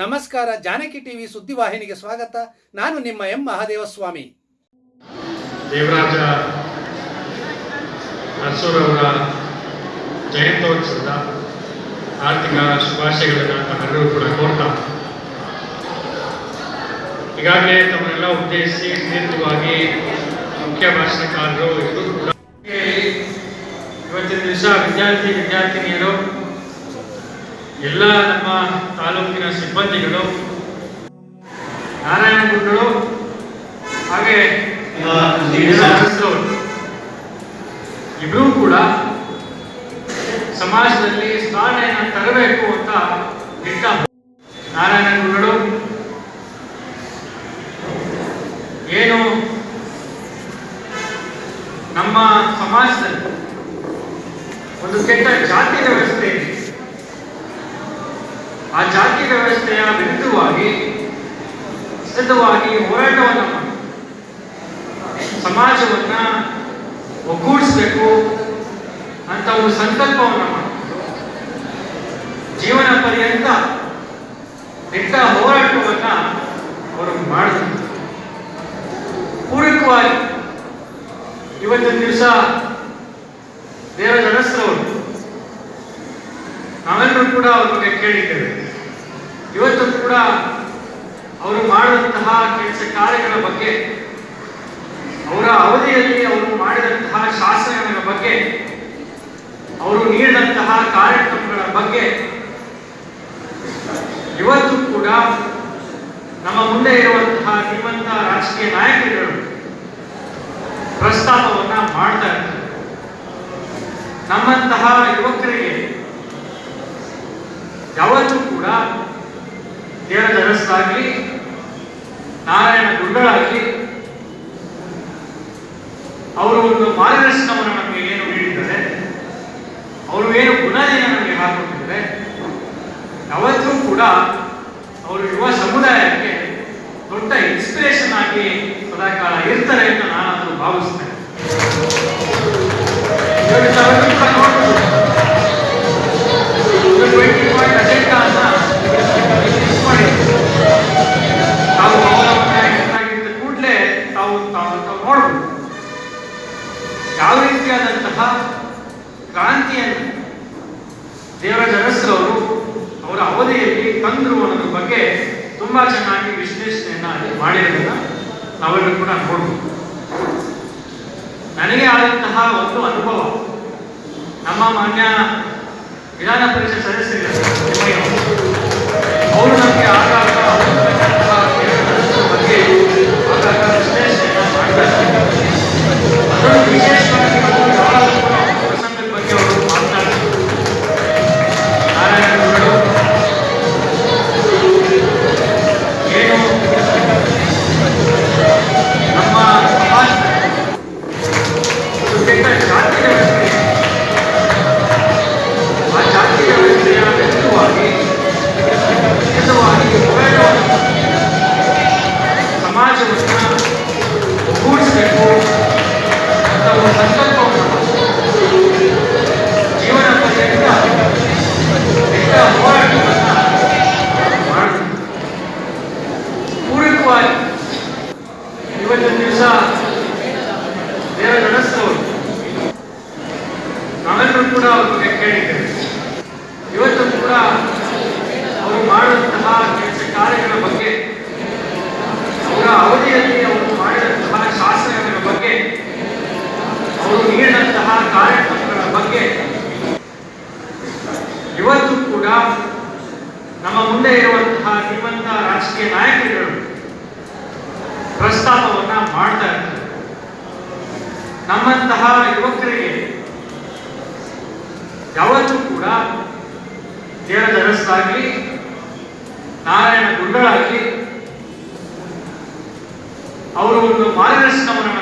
ನಮಸ್ಕಾರ ಜಾನಕಿ ಟಿವಿ ಸುದ್ದಿವಾಹಿನಿಗೆ ಸ್ವಾಗತ. ನಾನು ನಿಮ್ಮ ಎಂ. ಮಹಾದೇವಸ್ವಾಮಿ. ದೇವರಾಜ ಅರಸೂರವರ ಜಯಂತ್ಯೋತ್ಸವದ ಆರ್ಥಿಕ ಶುಭಾಶಯಗಳನ್ನು ತಮ್ಮೆಲ್ಲರೂ ಕೂಡ ಕೋರ್ತಾ ಈಗಾಗಲೇ ತಮ್ಮನ್ನೆಲ್ಲ ಉದ್ದೇಶಿಸಿ ನೇತೃತ್ವವಾಗಿ ಮುಖ್ಯ ಭಾಷಣಕಾರರು ಇವತ್ತಿನ ದಿವಸ ವಿದ್ಯಾರ್ಥಿ ವಿದ್ಯಾರ್ಥಿನಿಯರು ಎಲ್ಲ ನಮ್ಮ ತಾಲೂಕಿನ ಸಿಬ್ಬಂದಿಗಳು, ನಾರಾಯಣ ಗುರುಗಳು, ಹಾಗೆ ಇಬ್ಬರೂ ಕೂಡ ಸಮಾಜದಲ್ಲಿ ಸ್ಥಾನ ತರಬೇಕು ಅಂತ ದಿಟ್ಟ ನಾರಾಯಣ ಗುರುಗಳು, ಏನು ನಮ್ಮ ಸಮಾಜದಲ್ಲಿ ಒಂದು ಕೆಟ್ಟ ಜಾತಿ ವ್ಯವಸ್ಥೆ ಆ ಜಾತಿ ವ್ಯವಸ್ಥೆಯ ವಿರುದ್ಧವಾಗಿ ಸಿದ್ಧವಾಗಿ ಹೋರಾಟವನ್ನು ಸಮಾಜವನ್ನ ಒಗ್ಗೂಡಿಸಬೇಕು ಅಂತ ಒಂದು ಸಂಕಲ್ಪವನ್ನು ಜೀವನ ಪರ್ಯಂತ ಇಂಥ ಹೋರಾಟವನ್ನ ಅವರು ಮಾಡಿದ್ರು. ಪೂರಕವಾಗಿ ಇವತ್ತಿನ ದಿವಸ ದೇವರ ಜನಸ್ಥರವರು ನಾವೆಲ್ಲರೂ ಕೂಡ ಅವ್ರ ಬಗ್ಗೆ ಕೇಳಿದ್ದೇವೆ. ಇವತ್ತು ಕೂಡ ಅವರು ಮಾಡಿದಂತಹ ಕೆಲಸ ಕಾರ್ಯಗಳ ಬಗ್ಗೆ, ಅವರ ಅವಧಿಯಲ್ಲಿ ಅವರು ಮಾಡಿದಂತಹ ಶಾಸನಗಳ ಬಗ್ಗೆ, ಅವರು ನೀಡಿದಂತಹ ಕಾರ್ಯಕ್ರಮಗಳ ಬಗ್ಗೆ ಇವತ್ತು ಕೂಡ ನಮ್ಮ ಮುಂದೆ ಇರುವಂತಹ ಶ್ರೀಮಂತ ರಾಜಕೀಯ ನಾಯಕರುಗಳು ಪ್ರಸ್ತಾಪವನ್ನ ಮಾಡ್ತಾ ಇರ್ತಾರೆ ನಮ್ಮಂತಹ ಯುವಕರಿಗೆ ಯಾವತ್ತೂ ಕೂಡ ದೇವರ ಅರಸಾಗಲಿ ನಾರಾಯಣ ಗುರುಗಳಾಗಲಿ ಅವರು ಒಂದು ಮಾರ್ಗದರ್ಶನವನ್ನು ನಮಗೆ ಏನು ನೀಡಿದ್ದಾರೆ. ಅವರು ಏನು ಬುನಾದಿಯನ್ನು ನಮಗೆ ಹಾಕೊಟ್ಟಿದ್ದಾರೆ ಯಾವತ್ತೂ ಕೂಡ ಅವರು ಯುವ ಸಮುದಾಯಕ್ಕೆ ದೊಡ್ಡ ಇನ್ಸ್ಪಿರೇಷನ್ ಆಗಿ ಸದಾಕಾಲ ಇರ್ತಾರೆ ಅಂತ ನಾನು ಭಾವಿಸ್ತೇನೆ. ದೇವರಾಜ ಅರಸರವರು ಅವರ ಅವಧಿಯಲ್ಲಿ ತಂದರು ಅನ್ನೋದ್ರ ಬಗ್ಗೆ ತುಂಬಾ ಚೆನ್ನಾಗಿ ವಿಶ್ಲೇಷಣೆಯನ್ನ ಅಲ್ಲಿ ಮಾಡಿರೋದನ್ನ ನಾವೆಲ್ಲರೂ ಕೂಡ ನೋಡ್ಬೋದು. ನನಗೆ ಆದಂತಹ ಒಂದು ಅನುಭವ ನಮ್ಮ ಮಾನ್ಯ ವಿಧಾನ ಪರಿಷತ್ ಸದಸ್ಯರಿದ್ದಾರೆ ನಾವೆಲ್ಲರೂ ಕೂಡ ಅವರು ಕೇಳಿದ್ದೇವೆ ಇವತ್ತು ಕೂಡ ಅವರು ಮಾಡುವಂತಹ ಕಾರ್ಯಗಳ ಬಗ್ಗೆ, ಅವರ ಅವಧಿಯಲ್ಲಿ ಅವರು ಮಾಡಿದಂತಹ ಶಾಸನಗಳ ಬಗ್ಗೆ, ಅವರು ನೀಡಿದಂತಹ ಕಾರ್ಯಕ್ರಮಗಳ ಬಗ್ಗೆ, ಇವತ್ತು ಕೂಡ ನಮ್ಮ ಮುಂದೆ ಇರುವಂತಹ ಶ್ರೀಮಂತ ರಾಜಕೀಯ ನಾಯಕರುಗಳು ಪ್ರಸ್ತಾಪವನ್ನ ಮಾಡ್ತಾ ಇರ್ತಾರೆ ನಮ್ಮಂತಹ ಯುವಕರಿಗೆ ಯಾವತ್ತೂ ಕೂಡ ದೇವರ ಅರಸಾಗಲಿ ನಾರಾಯಣ ಗುರುಗಳಾಗಲಿ ಅವರು ಒಂದು ಮಾರ್ಗದರ್ಶನವನ್ನು